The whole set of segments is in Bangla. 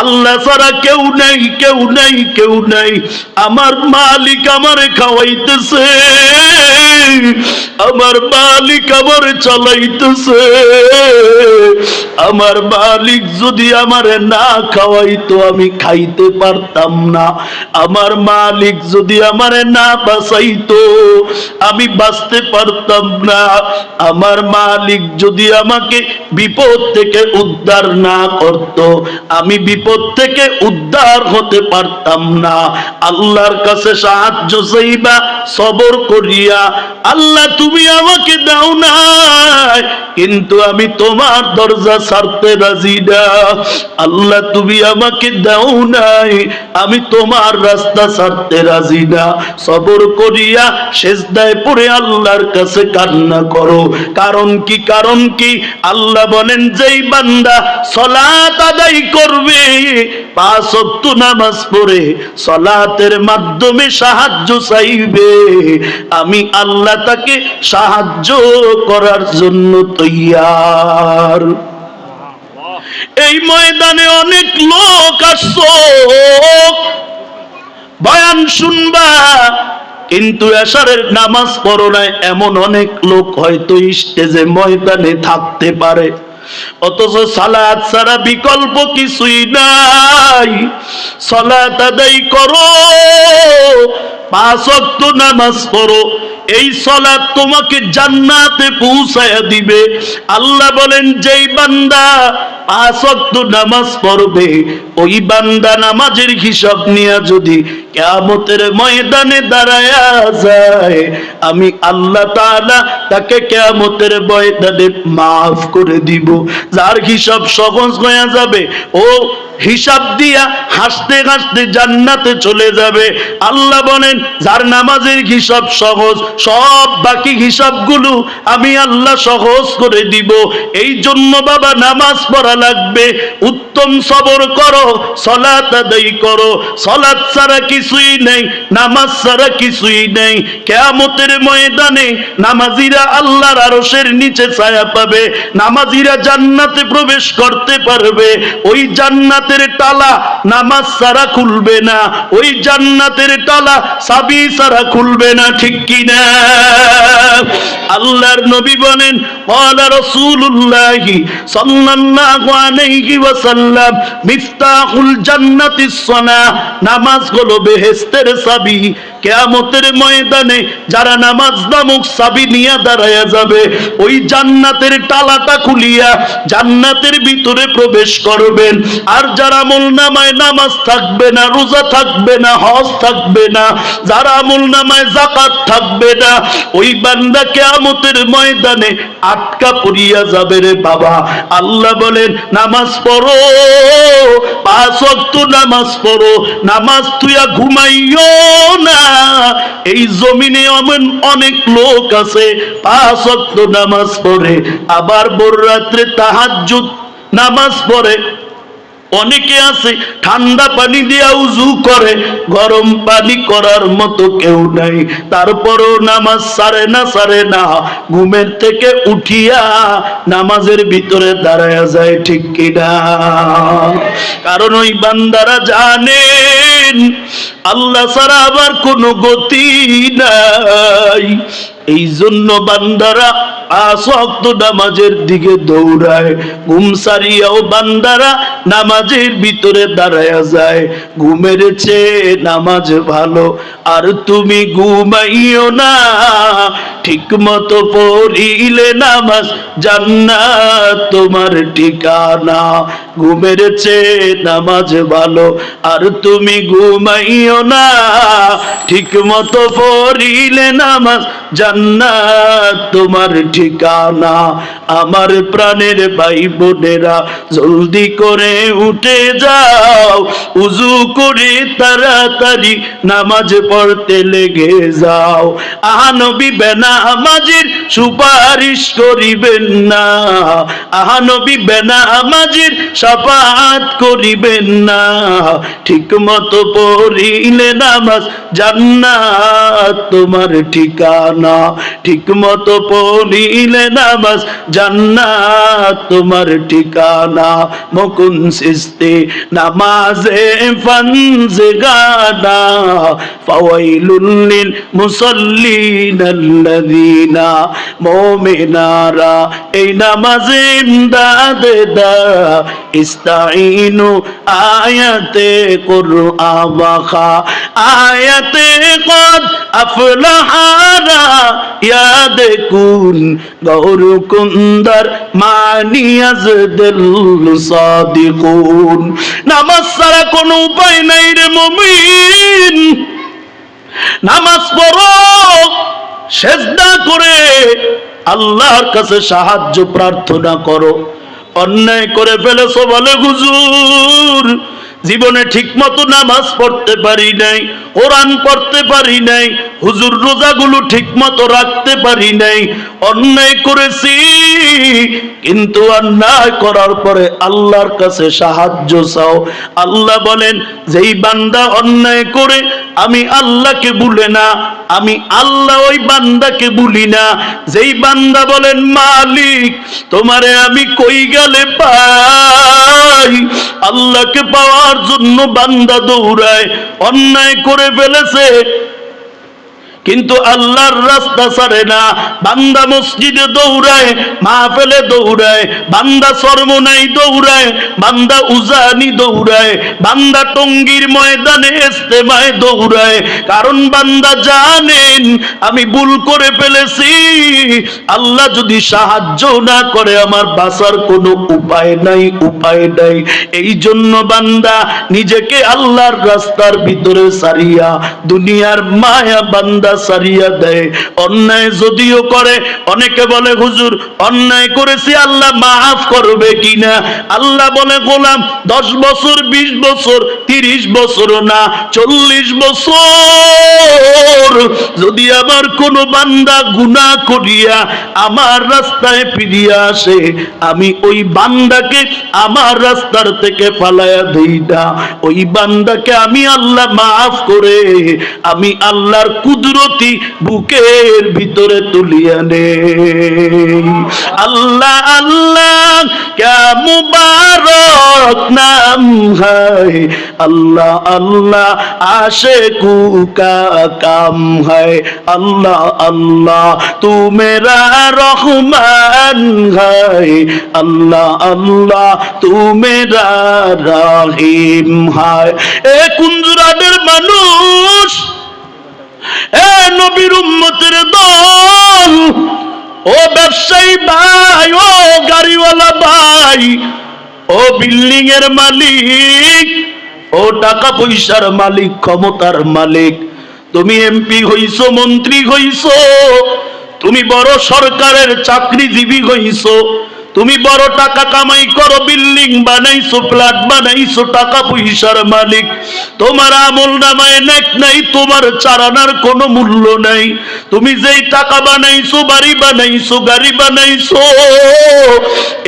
আল্লাহ ছাড়া কেউ নাই কেউ নাই কেউ নাই। আমার মালিক আমারে খাওয়াইতেছে। আমার মালিক আমার চালাইতেছে। আমার মালিক যদি আমারে না খাওয়াইতো, আমি খাইতে পারতাম না। আমার মালিক যদি আমারে না বাঁচাইতো, আমি বাঁচতে পারতাম না। আমার মালিক যদি আমাকে বিপদ থেকে উদ্ধার না করত, আমি বিপদ থেকে উদ্ধার হতে পারতাম না। আল্লাহর কাছে সাহায্য চাইবা, সবর করিয়া, আল্লাহ, তুমি আমাকে দাও নাই, কিন্তু আমি তোমার দরজা ছাড়তে রাজি না। আল্লাহ, তুমি আমাকে দাও নাই, আমি তোমার রাস্তা ছাড়তে রাজি না। সবর করিয়া শেষদায় পড়ে আল্লাহর কাছে কান্না করো। কারণ কি? কারণ কি? আল্লাহ বলেন, যেই বান্দা সলাত আদায় করবে মাধ্যমে সাহায্য চাইবে। আমি আল্লাহ তাকে সাহায্য করার জন্য তৈয়ার। এই ময়দানে অনেক লোক আসছো। বয়ান শুনবা, কিন্তু এশারের নামাজ পড়ো এমন অনেক লোক হয়তো স্টেজে ময়দানে থাকতে পারে। অথচ সালাত ছাড়া বিকল্প কিছুই নাই। সালাত আদায় করো পাঁচ নামাজ পড়ো। এই সলাৎ তোমাকে জান্নাতে পৌঁছায়া দিবে। আল্লাহ বলেন, যেই বান্দা ওয়াক্ত নামাজ পড়বে, ওই বান্দা নামাজের হিসাব নিয়ে যদি কেয়ামতের ময়দানে দাঁড়ায়া যায়, আমি আল্লাহ তাআলা তাকে কেয়ামতের ময়দানে মাফ করে দিব। যার হিসাব সহজ হয়ে যাবে, ও হিসাব দিয়া হাসতে হাসতে জান্নাতে চলে যাবে। আল্লাহ বলেন, যার নামাজের হিসাব সহজ, সব বাকি হিসাবগুলো আমি আল্লাহ সহজ করে দিব। এই জন্য বাবা, নামাজ পড়া লাগবে। উত্তম সবর করো, সলাত আদায় করো। সলাত ছাড়া কিছুই নেই, নামাজ ছাড়া কিছুই নেই। কেয়ামতের ময়দানে নামাজিরা আল্লাহর আরশের নিচে ছায়া পাবে। নামাজিরা জান্নাতে প্রবেশ করতে পারবে। ওই জান্নাতের টালা নামাজ সারা খুলবে না। ওই জান্নাতের টালা সাবি সারা খুলবে না, ঠিক কিনা? আল্লাহর নবী বলেন সাল্লাল্লাহু আলাইহি ওয়াসাল্লাম মিফতাহুল জান্নাতিস সানা নামাজ কেয়ামতের ময়দানে যারা নামাজ দামুক সাবি নিয়া দাঁড়ায়া যাবে, ওই জান্নাতের টালাটা খুলিয়া জান্নাতের ভিতরে প্রবেশ করবেন। আর যারা আমল নামায় নামাজ থাকবে না, রোজা থাকবে না, হজ থাকবে না, যারা নামায় জাকাত থাকবে না, ওই বান্দা কেয়ামতের ময়দানে আটকা পড়িয়া যাবে রে বাবা। আল্লাহ বলেন, নামাজ পড়ো, পাঁচ ওয়াক্ত নামাজ পড়ো, নামাজ তুইয়া ঘুমাইও না। এই জমিনে অনেক লোক আছে, পাঁচ ওয়াক্ত নামাজ পড়ে, আবার ভোর রাত্রে নামাজ পড়ে। অনেকে আছে, ঠান্ডা পানি দিয়া উজু করে, গরম পানি করার মতো কেউ নাই। তারপরও নামাজ সারে না সারে না। ঘুমের থেকে উঠিয়া নামাজের ভিতরে দাঁড়ায়া যায়, ঠিক কিনা? কারণ ওই বান্দারা জানেন, আল্লাহ ছাড়া আবার কোনো গতি নাই। এই জন্য বান্দারা আসক্ত নামাজের দিকে দৌড়ায়। ঘুম সারিয়াও বান্দারা নামাজের ভিতরে দাঁড়ায়া যায়। ঘুমের চেয়ে নামাজ ভালো। আর তুমি ঘুমাইও না ঠিক মতো পড়িলে নামাজ জান্নাত তোমার ঠিকানা। ঘুমের চেয়ে নামাজ ভালো। আর তুমি ঘুমাইও না ঠিক মতো পড়িলে নামাজ জান্নাত, তোমার ঠিকানা, আমার প্রাণের ভাই বোনেরা, জলদি করে উঠে যাও, উজু করে তাড়াতাড়ি নামাজ পড়তে লেগে যাও। আহানবী বেনা আমাজের সুপারিশ করিবেন না। আহানবী বেনা আমাজের সাফাত করিবেন না। ঠিক মতো পড়িলে নামাজ জান্নাত, তোমার ঠিকানা। ঠিক মতো পড়িলে নামাজ জান্নাত তোমার ঠিকানা। মকুন সিস্তে, নামাজে ফানজে গানা ফাওয়াইলুল লিল মুসাল্লিন আল্লাযিনা, মুমিনারা, এই নামাজে ইমদাদ দা। ইস্তাইনু আয়াতে কুরআন আয়াতে কদ আফলাহারা মানিয়াজ দিল সাদিকুন। নামাজ ছাড়া কোনো উপায় নাই রে নামাজ পড়ো, সেজদা করে আল্লাহর কাছে সাহায্য প্রার্থনা করো। অন্যায় করে ফেলেছো বলে হুজুর। জীবনে ঠিক মতো নামাজ পড়তে পারি নাই। কোরআন পড়তে পারি নাই, হুজুর রোজাগুলো ঠিক মতো রাখতে পারি নাই, অন্যায় করেছি, কিন্তু অন্যায় করার পরে আল্লাহর কাছে সাহায্য চাও। আল্লাহ বলেন, যেই বান্দা অন্যায় করে, আমি আল্লাহকে ভুলে না, আমি আল্লাহ ওই বান্দাকে ভুলি না। যেই বান্দা বলেন, মালিক, তোমারে আমি কই গেলে পাই? আল্লাহকে পাওয়ার জন্য বান্দা দৌড়ায়, অন্যায় করে ফেলেছে কিন্তু আল্লাহর রাস্তা ছাড়ে না। বান্দা মসজিদে দৌড়ায়, মাহফেলে দৌড়ায়, বান্দা সরমনাই দৌড়ায়, বান্দা উজানি দৌড়ায়, বান্দা টঙ্গির ময়দানে ইস্তেমায় দৌড়ায়। কারণ বান্দা জানেন, আমি ভুল করে ফেলেছি। আল্লাহ যদি সাহায্য না করে, আমার বাঁচার কোনো উপায় নাই উপায় নাই। এই জন্য বান্দা নিজেকে আল্লাহর রাস্তার ভিতরে সারিয়া দুনিয়ার মায়া বান্দা সারিয়া দেয়, অন্যায় যদিও করে, অনেকে বলে, হুজুর, অন্যায় করেছি, আল্লাহ মাফ করবে কিনা? আল্লাহ বলে, গোলাম, দশ বছর, বিশ বছর, তিরিশ বছর না, চল্লিশ বছর যদি আমার কোন বান্দা গুণা করিয়া আমার রাস্তায় ফিরিয়া আসে, আমি ওই বান্দাকে আমার রাস্তার থেকে ফালাইয়া দিই না। ওই বান্দাকে আমি আল্লাহ মাফ করে, আমি আল্লাহর কুদরতি বুকের ভিতরে তুলিয়া নে আল্লাহ আল্লাহ, ক্যা মুবারক নাম হায়। আল্লাহ আল্লাহ আশে কুকা কাম হায়। है अल्लाह अल्लाह तू मेरा रहमान है अल्लाह अल्लाह तू मेरा रहीम है এ কুঞ্জুরাদের মানুষ এ নবীর উম্মতের দল ও ব্যবসায়ী ভাই ও গাড়িওয়ালা ভাই ও বিল্ডিং এর মালিক ও টাকা পয়সার মালিক ক্ষমতার মালিক তুমি এমপি হইছো মন্ত্রী হইছো তুমি বড় সরকারের চাকরিজীবী হইছো। তুমি বড় টাকা কামাই করো বিল্ডিং বানাইছো ফ্ল্যাট বানাইছো, টাকা পয়সার মালিক। তোমার আমল নামায় নেক নাই, তোমার চারানার কোনো মূল্য নাই। তুমি যেই টাকা বানাইছো, বাড়ি বানাইছো, গাড়ি বানাইছো,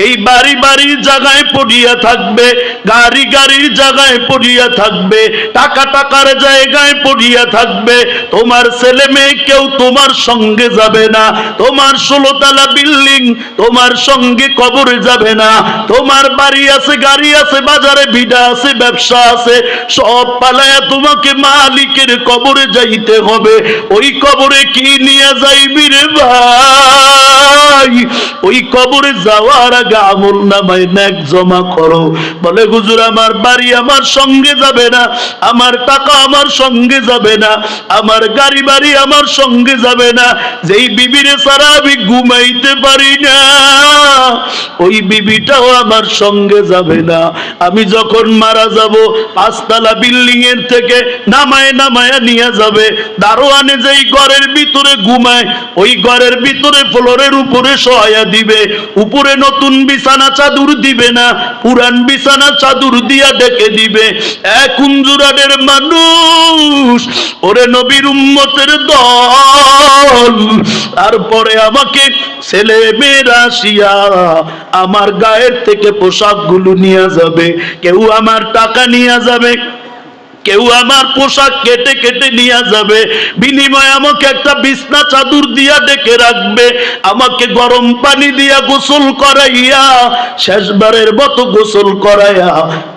এই বাড়ি বাড়ির জায়গায় পড়িয়া থাকবে, গাড়ি গাড়ির জায়গায় পড়িয়া থাকবে, টাকা টাকার জায়গায় পড়িয়া থাকবে। তোমার ছেলে মেয়ে কেউ তোমার সঙ্গে যাবে না। তোমার ষোলোতলা বিল্ডিং তোমার সঙ্গে কবরে যাবে না। তোমার বাড়ি আছে, গাড়ি আছে, বাজারে ভিড়া আছে, ব্যবসা আছে, সব পালায়া তোমাকে মালিকের কবরে যাইতে হবে। ওই কবরে কি নিয়ে যাইবি রে ভাই? ওই কবরে যাওয়ার আগে আমল নামায় ন্যাক জমা করো। বলে, হুজুর, আমার বাড়ি আমার সঙ্গে যাবে না। আমার টাকা আমার সঙ্গে যাবে না। আমার গাড়ি বাড়ি আমার সঙ্গে যাবে না। যেই বিবিরে সারা আমি ঘুমাইতে পারি না। ওই বিবিটাও আমার সঙ্গে যাবে না। আমি যখন মারা যাব, পাঁচতলা বিল্ডিং এর থেকে নামায় নামায় নিয়ে যাবে। দারোয়ানে যেই ঘরের ভিতরে ঘুমায়, ওই ঘরের ভিতরে ফ্লোরের উপরে সহায়া দিবে। উপরে নতুন বিছানা চাদর দিবে না, পুরান বিছানা চাদর দিয়া ডেকে দিবে। এক কুঞ্জুরানের মানুষ, ওরে নবীর উম্মতের দল, তারপরে আমাকে ছেলে মেয়েরা আসিয়া আমার গায়ের থেকে পোশাকগুলো নিয়ে যাবে কেউ আমার টাকা নিয়ে যাবে কেউ আমার পোশাক কেটে কেটে নিয়ে যাবে, বিনিময়ে আমাকে একটা বিছনা চাদর দিয়া ডেকে রাখবে, আমাকে গরম পানি দিয়া গোসল করাইয়া, শেষবারের মতো গোসল করাইয়া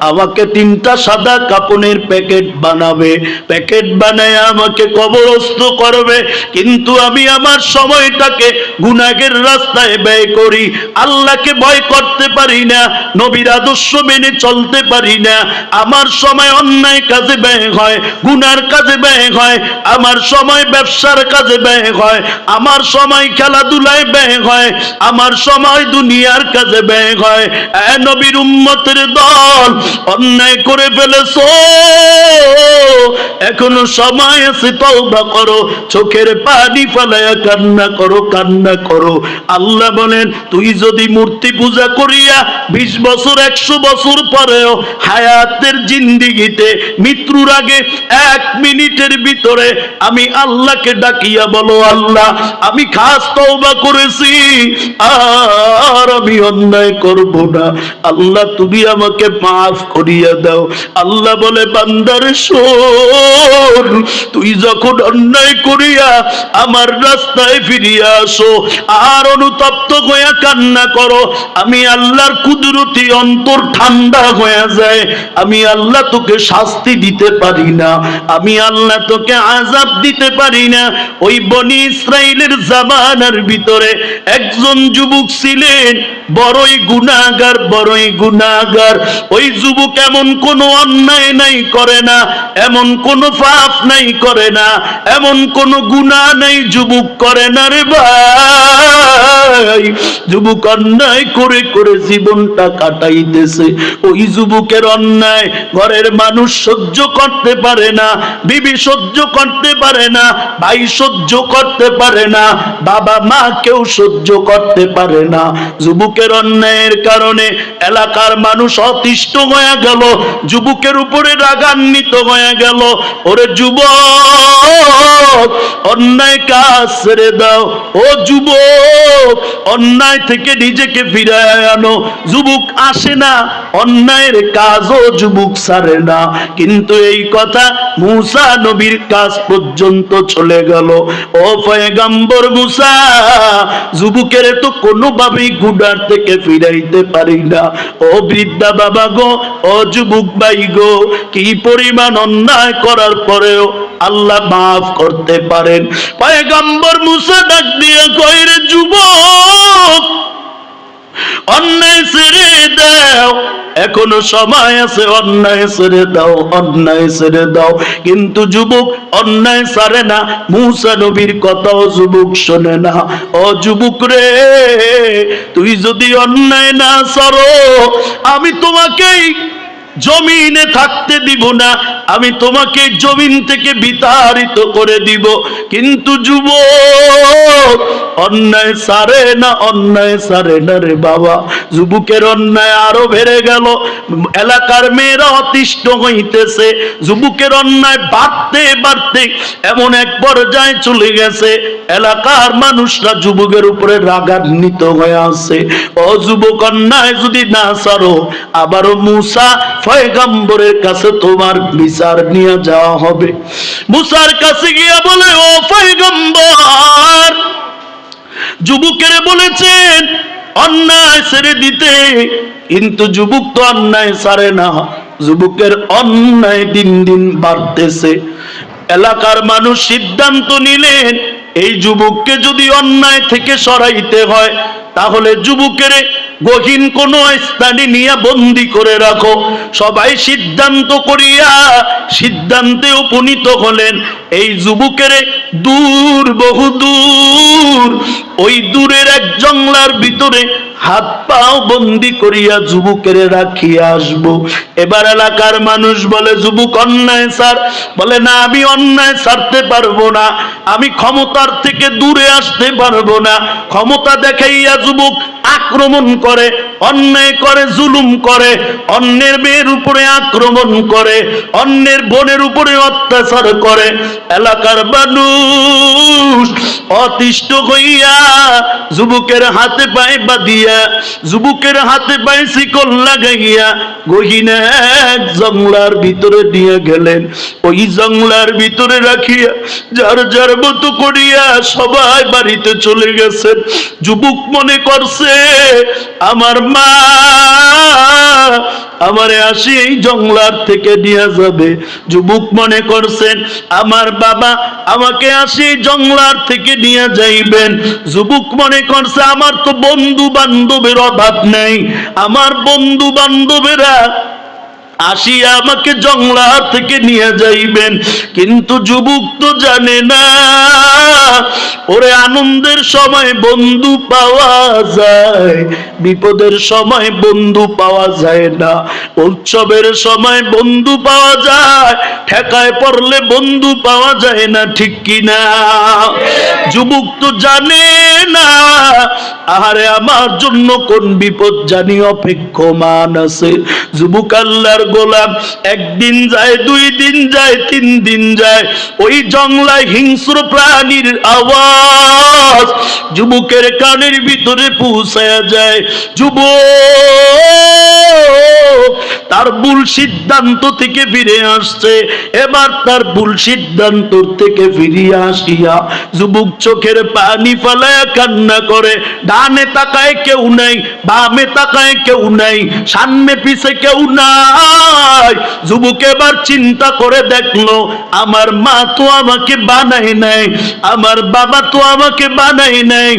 আমাকে তিনটা সাদা কাপনের প্যাকেট বানাবে। প্যাকেট বানায় আমাকে কবরস্থ করবে, কিন্তু আমি আমার সময়টাকে গুনাগের রাস্তায় ব্যয় করি। আল্লাহকে ভয় করতে পারি না, নবীর আদর্শ মেনে চলতে পারি না। আমার সময় অন্যায় কাজে ব্যয় হয়, গুনার কাজে ব্যয় হয়, আমার সময় ব্যবসার কাজে ব্যয় হয়, আমার সময় খেলাধুলায় ব্যয় হয়, আমার সময় দুনিয়ার কাজে ব্যয় হয়। এ নবীর উম্মতের দল অন্যায় করে ফেলেছো। এখনও সময় আছে, তওবা করো, চোখের পানি ফেলায়া কান্না করো কান্না করো। আল্লাহ বলেন, তুই যদি মূর্তি পূজা করিয়া বিশ বছর, একশো বছর পরেও হায়াতের জিন্দিগিতে মৃত্যুর আগে এক মিনিটের ভিতরে আমি আল্লাহকে ডাকিয়া বলো, আল্লাহ, আমি খাস তওবা করেছি, আর আমি অন্যায় করব না। আল্লাহ, তুমি আমাকে মাফ করিয়া দাও। আল্লাহ বলে, বান্দার, শোন, তুই যখন অন্যায় করিয়া আমার রাস্তায় ফিরিয়া আসো আর অনুতপ্ত হইয়া কান্না করো, আমি আল্লাহর কুদরতি অন্তর ঠান্ডা হয়ে যায়। আমি আল্লাহ তোকে শাস্তি দিতে পারি না। আমি আল্লাহ তোকে আজাব দিতে পারি না। ওই বনি ইসরায়েলের জামানার ভিতরে একজন যুবক ছিলেন। বড়ই গুনাগার বড়ই গুনাগার ওই যুবক এমন কোনো অন্যায় নাই করে না, এমন কোনো পাপ নাই করে না, এমন কোনো গুনাহ নাই যুবক করে না রে ভাই। যুবক অন্যায় করে করে জীবনটা কাটাইতেছে। ওই যুবকের অন্যায়, ঘরের মানুষ সহ্য করতে পারে না, বিবি সহ্য করতে পারে না, ভাই সহ্য করতে পারে না, বাবা মা কেউ সহ্য করতে পারে না। যুবকের অন্যায়ের কারণে এলাকার মানুষ অতিষ্ঠ হয়ে গেল, যুবকের উপরে রাগান্বিত হয়ে গেল। ওরে যুবক, অন্যায় কাজ ছেড়ে দাও। ও যুবক, অন্যায় থেকে নিজেকে ফিরায় আনো। যুবক আসে না, অন্যায়ের কাজও যুবক ছাড়ে না। কিন্তু এই কথা মুসা নবীর কাজ পর্যন্ত চলে গেল। ও পয়গাম্বর মুসা, যুবকের তো কোনোভাবেই গুডার থেকে ফিরাইতে পারি না। ও বৃদ্ধা বাবা গো, ও যুবক ভাই গো, কি পরিমাণ অন্যায় করার পরেও আল্লাহ মাফ করতে পারেন। পয়গাম্বর মুসা ডাক দিয়ে কইরে, যুবক অন্যায় ছেড়ে দাও। এখনও সময় আছে, অন্যায় ছেড়ে দাও, অন্যায় ছেড়ে দাও। কিন্তু যুবক, অন্যায় ছাড়ে না। মুসা নবীর কথাও যুবক শোনে না। ও যুবক রে, তুই যদি অন্যায় না সরো আমি তোমাকেই জমিনে থাকতে দিব না। আমি তোমাকে জমিন থেকে বিতাড়িত করে দিব। কিন্তু যুব অন্যায় সারে না অন্যায় সারে না রে বাবা। যুবকের অন্যায় আরও বেড়ে গেল। এলাকার মেয়েরা অতিষ্ঠ হইতেছে। যুবকের অন্যায় বাড়তে বাড়তে এমন এক পর্যায়ে চলে গেছে। এলাকার মানুষরা যুবকের উপরে রাগান্বিত হয়ে আছে। ও যুবক, অন্যায় যদি না সারো, আবারও মুসা ফয়গাম্বরের কাছে তোমার বিচার নিয়ে যাওয়া হবে। মুসার কাছে গিয়া বলে, ও ফয়গাম্বর যুবকের বলেছেন, অন্যায় ছেড়ে দিতে, কিন্তু যুবক তো অন্যায় সারে না। যুবকের অন্যায় দিন দিন বাড়তেছে। এলাকার মানুষ সিদ্ধান্ত নিলেন, এই যুবককে যদি অন্যায় থেকে সরাইতে হয় তাহলে যুবকের গহীন কোন স্থানে নিয়ে বন্দি করে রাখো। সবাই সিদ্ধান্ত করিয়া সিদ্ধান্তে উপনীত হলেন। এই যুবকের দূর, বহু দূর, ওই দূরের এক জংলার ভিতরে হাত পাও বন্দি করিয়া যুবকের রাখিয়া আসব। এবার এলাকার মানুষ বলে, যুবক, অন্যায় স্যার। বলে, না, আমি অন্যায় ছাড়তে পারব না। আমি ক্ষমতার থেকে দূরে আসতে পারব না। ক্ষমতা দেখাইয়া যুবক আক্রমণ করে, অন্যায় করে, জুলুম করে, অন্যের মেয়ের উপরে আক্রমণ করে, অন্যের বোনের উপরে অত্যাচার করে। এলাকার মানুষ অতিষ্ঠ হইয়া যুবকের হাতে পায়ে বাঁধিয়া, যুবকের হাতে পায়ে শিকল লাগাইয়া গহিনা এক জংলার ভিতরে নিয়ে গেলেন। ওই জংলার ভিতরে রাখিয়া যার যার মতো করিয়া সবাই বাড়িতে চলে গেছেন। যুবক মনে করছে আমার মা আমারে আসি এই জংলার থেকে নিয়ে যাবে। যুবক মনে করছেন, আমার বাবা আমাকে আসি জঙ্গলার থেকে নিয়ে যাইবেন। যুবক মনে করছে, আমার তো বন্ধু বান্ধবের অভাব নাই। আমার বন্ধু বান্ধবেরা আসিয়া আমাকে জংলা থেকে নিয়ে যাইবেন। কিন্তু যুবক তো জানে না, ওরে আনন্দের সময় বন্ধু পাওয়া যায়, বিপদের সময় বন্ধু পাওয়া যায় না। উৎসবের সময় বন্ধু পাওয়া যায়, ঠেকায় পড়লে বন্ধু পাওয়া যায় না, ঠিক কিনা যুবক তো জানে না, আহারে আমার জন্য কোন বিপদ জানি অপেক্ষমান আছে। যুবক আল্লাহর গোলাম একদিন যায়, দুই দিন যায়, তিন দিন যায়। ওই জংলায় হিংস্র প্রাণীর আওয়াজ যুবকের কানের ভিতরে পৌঁছায়া যায়। যুবক তার ভুল সিদ্ধান্ত থেকে ফিরে আসছে। এবার তার ভুল সিদ্ধান্ত থেকে ফিরিয়ে আসিয়া যুবক চোখের পানি ফালায় কান্না করে। ডানে তাকায় কেউ নাই, বামে তাকায় কেউ নাই, সামনে পিছে কেউ নাই। যুবক এবার চিন্তা করে দেখল, আমার মা তো আমাকে বানাই নাই, আমার বাবা তো আমাকে বানাই নাই,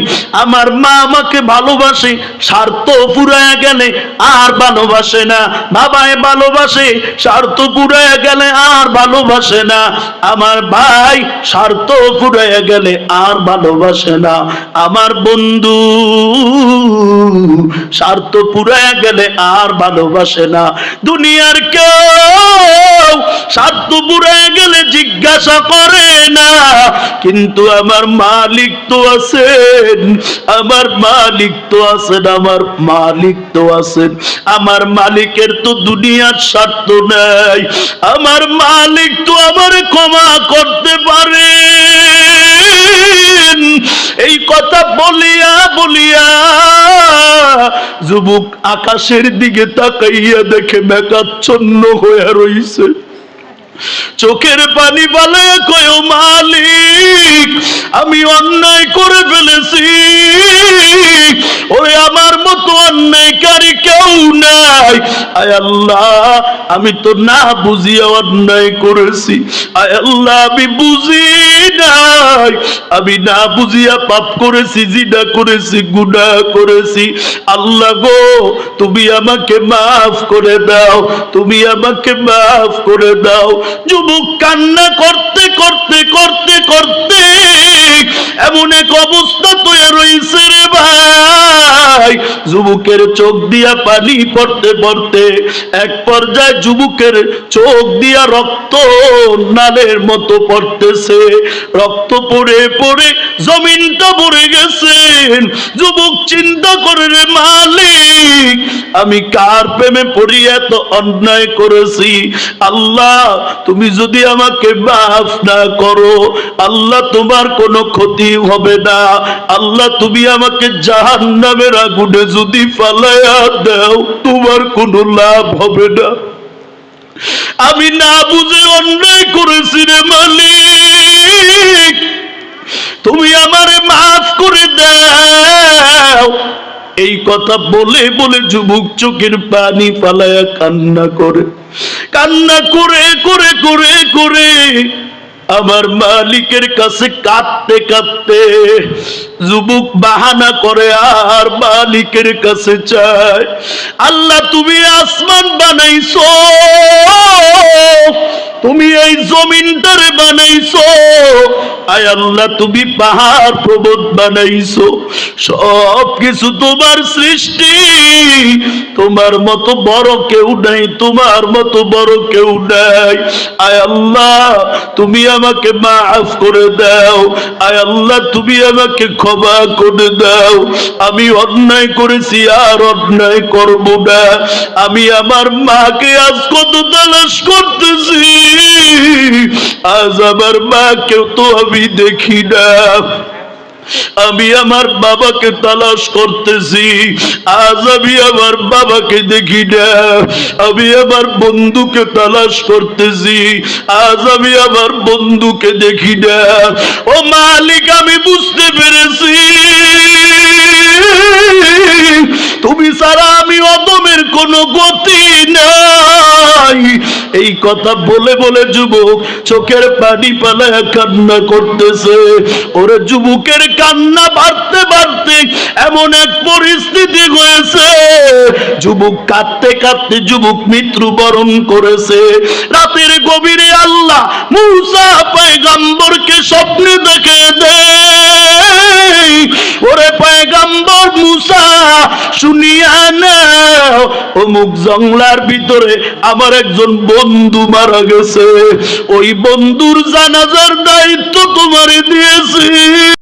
আমার মা আমাকে ভালোবাসে, স্বার্থ ফুরায় গেলে আর ভালোবাসে না। বাবায় ভালোবাসে, স্বার্থ ফুরায় গেলে আর ভালোবাসে না। আমার ভাই স্বার্থ ফুরায় গেলে আর ভালোবাসে না। আমার বন্ধু স্বার্থ ফুরায় গেলে আর ভালোবাসে না। দুনিয়ার কেউ স্বার্থ ফুরায় গেলে জিজ্ঞাসা করে না, কিন্তু আমার মালিক তো আছেন, আমার মালিক তো আছেন, আমার মালিক তো আছেন, আমার মালিকের তো দুনিয়ার স্বার্থ নাই, আমার মালিক তো আমার ক্ষমা করতে পারে। এই কথা বলিয়া বলিয়া যুবক আকাশের দিকে তাকাইয়া দেখে মেকাচ্ছন্ন হয়ে রইছে। চোখের পানি বলে, কয় মালিক, আমি অন্যায় করে ফেলেছি। আমি তো না বুঝিয়া অন্যায় করেছি। আয় আল্লাহ, আমি বুঝি নাই। আমি না বুঝিয়া পাপ করেছি, জিনা করেছি, গুনাহ করেছি। আল্লাহ গো, তুমি আমাকে মাফ করে দাও, তুমি আমাকে মাফ করে দাও। যুবক কান্না করতে করতে করতে করতে এমন এক অবস্থা তৈরি রয়েছে রে ভাই। যুবকের চোখ দিয়া পানি পড়তে পড়তে এক পর্যায়ে যুবকের চোখ দিয়া রক্ত নালের মতো পড়তেছে। রক্ত পড়ে পড়ে জমিনটা ভরে গেছেন যুবক চিন্তা করে রে মালিক, আমি কার প্রেমে পড়ি, এত অন্যায় করেছি। আল্লাহ, তুমি যদি আমাকে মাফ না করো, আল্লাহ তোমার কোনো ক্ষতি হবে না। আল্লাহ, তুমি আমাকে জাহান নামের আগুনে যদি ফালাইয়া দাও, তোমার কোনো লাভ হবে না। আমি না বুঝে অন্যায় করেছি রে মালিক। তুমি আমারে মাফ করে দাও। এই কথা বলে বলে যুবক চোখের পানি পালায়া কান্না করে। কান্না করে করে করে করে আমার মালিকের কাছে কাঁদতে কাঁদতে যুবক বাহানা করে, আর মালিকের কাছে চায় আল্লাহ, তুমি আসমান বানাইছো। তুমি এই জমিনটারে বানাইছো। আয় আল্লাহ, তুমি পাহাড় পর্বত বানাইছো। সব কিছু তোমার সৃষ্টি। তোমার মতো বড় কেউ নাই, তোমার মতো বড় কেউ নাই। আয় আল্লাহ, তুমি আমাকে মাফ করে দাও। আয় আল্লাহ, তুমি আমাকে ক্ষমা করে দাও। আমি অন্যায় করেছি আর অন্যায় করব না। আমি আমার মাকে আজ কত তালাশ করতেছি। আজ আমার মাকেও তো আমি দেখি না। আমি আমার বাবাকে তালাশ করতেছি। আজ আমি আমার বাবাকে দেখি না। আমি আমার বন্ধুকে তালাশ করতেছি। আজ আমি আমার বন্ধুকে দেখি না। ও মালিক, আমি বুঝতে পেরেছি। তুমি ছাড়া আমি অদমের কোনো গতি এই কথা বলে বলে যুবক চোখের পানি পালায় কান্না করতেছে। ওরে যুবকের কান্না বাড়তে বাড়তে এমন এক পরিস্থিতি হয়েছে। যুবক কাঁদতে কাঁদতে যুবক মৃত্যু বরণ করেছে। রাতের গভীরে আল্লাহ মুসা পয়গম্বরকে স্বপ্নে দেখে দেয়। ওরে পয়গম্বর মুসা, শুনিয়া নাও, অমুক জংলার ভিতরে আমার একজন বন্ধু মারা গেছে ওই বন্ধুর জানাজার দায়িত্ব তোমারে দিয়েছি।